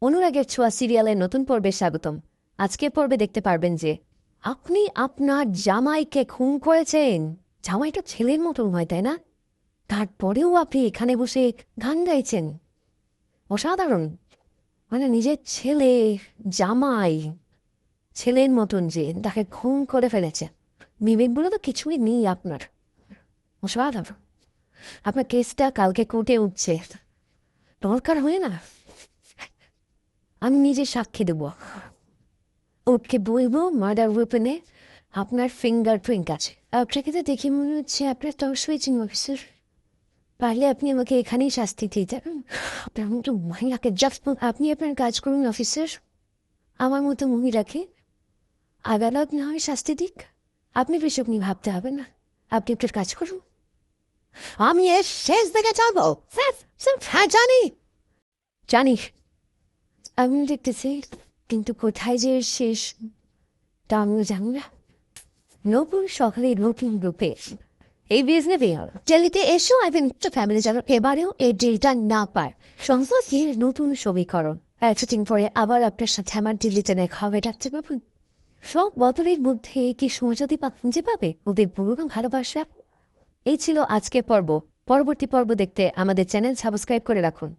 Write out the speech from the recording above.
অনুরাগের ছোঁয়া সিরিয়ালের নতুন পর্বে স্বাগতম। আজকে পর্বে দেখতে পারবেন যে, আপনি আপনার জামাইকে খুন করেছেন। জামাইটা ছেলের মতন হয়, তাই না? তারপরেও আপনি এখানে বসে গান গাইছেন। অসাধারণ। মানে নিজের ছেলে, জামাই, ছেলের মতন যে তাকে খুন করে ফেলেছে। বিবেকগুলো তো কিছুই নেই আপনার। অসাধারণ। আপনার কেসটা কালকে কোর্টে উঠছে। দরকার হয় না। আমি নিজে সাক্ষী দেব। ওকে বলব মার্ডার ওয়েপনে আপনার ফিঙ্গার প্রিন্ট আছে। আপনাকে তো দেখে মনে হচ্ছে আপনার তর্স হয়েছে অফিসার। পারলে আপনি আমাকে এখানেই শাস্তি দেবেন আপনার মতো মহিলাকে জাস্ট আপনি আপনার কাজ করুন অফিসার। আমার মতো মহিলাকে আদালত না হয় শাস্তি দিক। আপনি বেশি নিয়ে ভাবতে হবে না। আপনি আপনার কাজ করুন। আমি এর শেষ দিকে যাব। হ্যাঁ জানি। জানি। আমি দেখতেছি, কিন্তু কোথায় যে শেষ, তা আমিও জানি না। নতুন সকালে নতুন রূপে এই বিজনে বেয়ার টেলিতে আইভেন একটা ফ্যামিলি যেন এবারেও এই ডিলটা না পায়। সংস্কৃতি নতুন সমীকরণ। এতদিন পরে আবার আপনার সাথে আমার দিল্লিতে দেখা হবে ডাকতে পাবেন সব বদলের মধ্যে কি সমঝোতি পা খুঁজে পাবে? ওদের পুরোনো ভালোবাসা? এই ছিল আজকের পর্ব। পরবর্তী পর্ব দেখতে আমাদের চ্যানেল সাবস্ক্রাইব করে রাখুন।